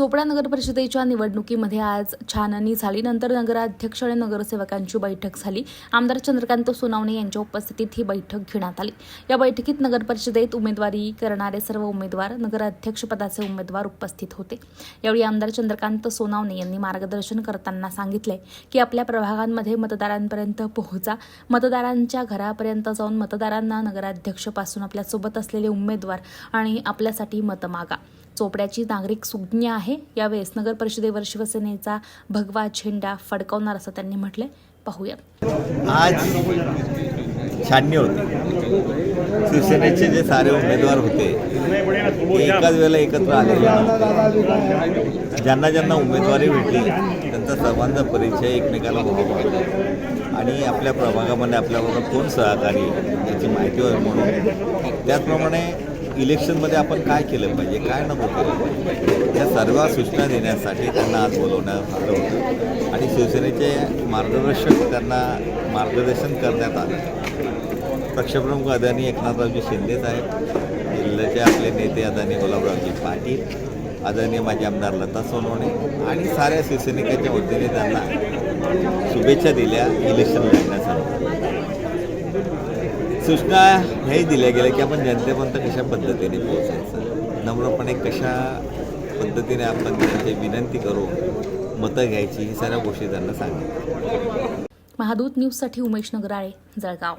चोपडा नगर परिषदेच्या निवडणुकीमध्ये आज छाननी झाली. नंतर नगराध्यक्ष आणि नगरसेवकांची बैठक झाली. आमदार चंद्रकांत सोनावणे यांच्या उपस्थितीत ही बैठक घेण्यात आली. या बैठकीत नगर परिषदेत उमेदवारी करणारे सर्व उमेदवार नगराध्यक्षपदाचे उमेदवार उपस्थित होते. यावेळी आमदार चंद्रकांत सोनावणे यांनी मार्गदर्शन करताना सांगितले की आपल्या प्रभागांमध्ये मतदारांपर्यंत पोहोचा. मतदारांच्या घरापर्यंत जाऊन मतदारांना नगराध्यक्षपासून आपल्यासोबत असलेले उमेदवार आणि आपल्यासाठी मतं मागा. चोपड्याची नागरिक सुज्ञ आहे. यावेळेस नगर परिषदेवर शिवसेनेचा भगवा झेंडा फडकावणार असं त्यांनी म्हटलंय. पाहूयात आज छाननी होती. शिवसेनेचे जे सारे उमेदवार होते एकाच वेळेला एकत्र आलेले ज्यांना ज्यांना उमेदवारी भेटली त्यांचा सर्वांचा परिचय एकमेकाला व्हावा आणि आपल्या प्रभागामध्ये आपल्याबरोबर कोण सहकारी याची माहिती व्हावी म्हणून. त्याचप्रमाणे इलेक्शनमध्ये आपण काय केलं पाहिजे काय नको केलं पाहिजे? या सर्व सूचना देण्यासाठी त्यांना आज बोलवण्यात आलं होतं. आणि शिवसेनेचे मार्गदर्शक त्यांना मार्गदर्शन करण्यात आलं. पक्षप्रमुख अदानी एकनाथरावजी शिंदे साहेब जिल्ह्याचे आपले नेते अदानी गुलाबरावजी पाटील आदरणीय माजी आमदार लता सोनवणे आणि साऱ्या शिवसैनिकांच्या वतीने त्यांना शुभेच्छा दिल्या इलेक्शन लढण्यासाठी. सूचना हेही दिल्या गेल्या की आपण जनतेपर्यंत कशा पद्धतीने पोहोचायचं? नम्रपणे कशा पद्धतीने आपण त्यांची विनंती करू मतं घ्यायची ही साऱ्या गोष्टी त्यांना सांगितल्या. महादूत न्यूजसाठी उमेश नगराळे जळगाव.